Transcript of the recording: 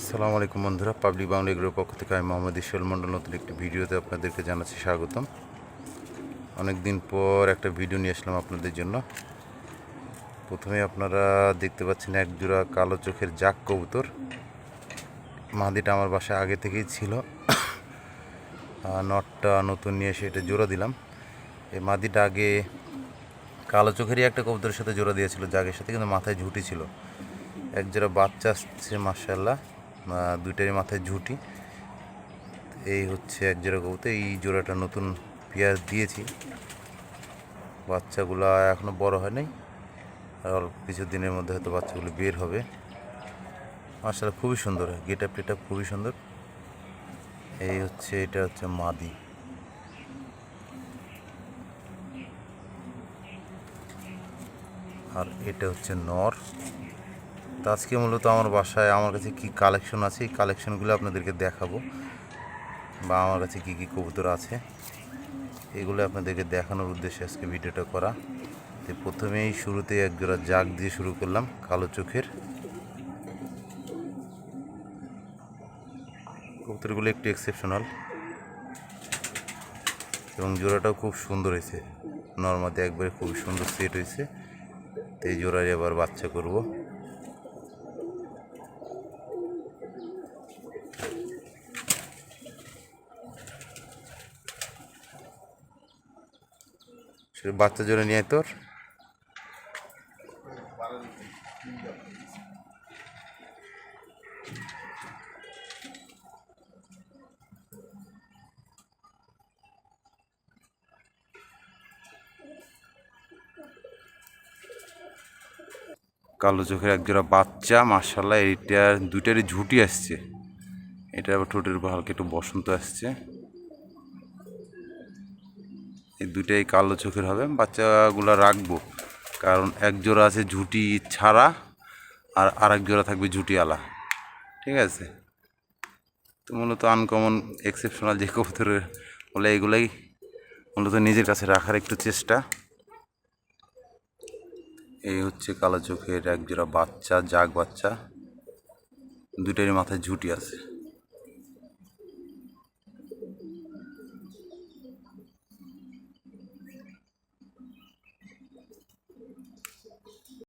আসসালামু আলাইকুম বন্ধুরা, পাবলিক বাংলা এগুলোর পক্ষ থেকে আমি মোহাম্মদ ইসল মন্ডল নতুন একটি ভিডিওতে আপনাদেরকে জানাচ্ছি স্বাগতম। অনেক দিন পর একটা ভিডিও নিয়ে আসলাম আপনাদের জন্য। প্রথমে আপনারা দেখতে পাচ্ছেন এক জোড়া কালো চোখের জাক কবুতর। মাদিটা আমার বাসায় আগে থেকেই ছিল। নটটা নতুন নিয়ে এসে এটা জোড়া দিলাম। এই মাদিটা আগে কালো চোখেরই একটা কবুতরের সাথে জোড়া দিয়েছিল, জাগের সাথে, কিন্তু মাথায় ঝুঁটি ছিল। এক জোড়া বাচ্চা আসছে মার্শাল্লাহ দুইটারই মাথায় ঝুঁটি। এই হচ্ছে এক জোড়া কবুতর। এই জোড়াটা নতুন পেঁয়াজ দিয়েছি। বাচ্চাগুলো এখনও বড় হয় নাই। আর অল্প কিছু দিনের মধ্যে হয়তো বাচ্চাগুলো বের হবে। মার্শাল্লাহ খুবই সুন্দর। গেট আপ টেট খুবই সুন্দর। এই হচ্ছে, এটা হচ্ছে মাদি। আর এটা হচ্ছে নর। তো আজকে মূলত আমার বাসায় আমার কাছে কি কালেকশন আছে, এই কালেকশনগুলো আপনাদেরকে দেখাবো বা আমার কাছে কি কি কবুতর আছে। এগুলো আপনাদেরকে দেখানোর উদ্দেশ্যে আজকে ভিডিওটা করা। তো প্রথমেই শুরুতে এক জোড়া জাগ দিয়ে শুরু করলাম, কালো চোখের। কবুতরগুলো একটু এক্সেপশনাল এবং জোড়াটাও খুব সুন্দর হয়েছে। নর্মাতে একবারে খুব সুন্দর সেট হয়েছে। তো এই জোড়ারই আবার বাচ্চা করব। সে বাচ্চা জোড়া নিয়ে তোর। কালো চোখের এক জোড়া বাচ্চা মার্শাল্লাহ এইটার দুইটারই ঝুঁটি আসছে। এটা আবার ঠোঁটের উপর হালকা একটু বসন্ত আসছে। এই দুইটাই কালো চোখের হবে। বাচ্চাগুলো রাখব, কারণ এক জোড়া আছে ঝুঁটি ছাড়া আর আরেক জোড়া থাকবে ঝুঁটি আলা ঠিক আছে? তো মূলত আনকমন এক্সেপশনাল যে কবুতরের বলে এগুলাই মূলত নিজের কাছে রাখার একটু চেষ্টা। এই হচ্ছে কালো চোখের এক জোড়া বাচ্চা, জাগ বাচ্চা। দুইটারই মাথায় ঝুটি আছে।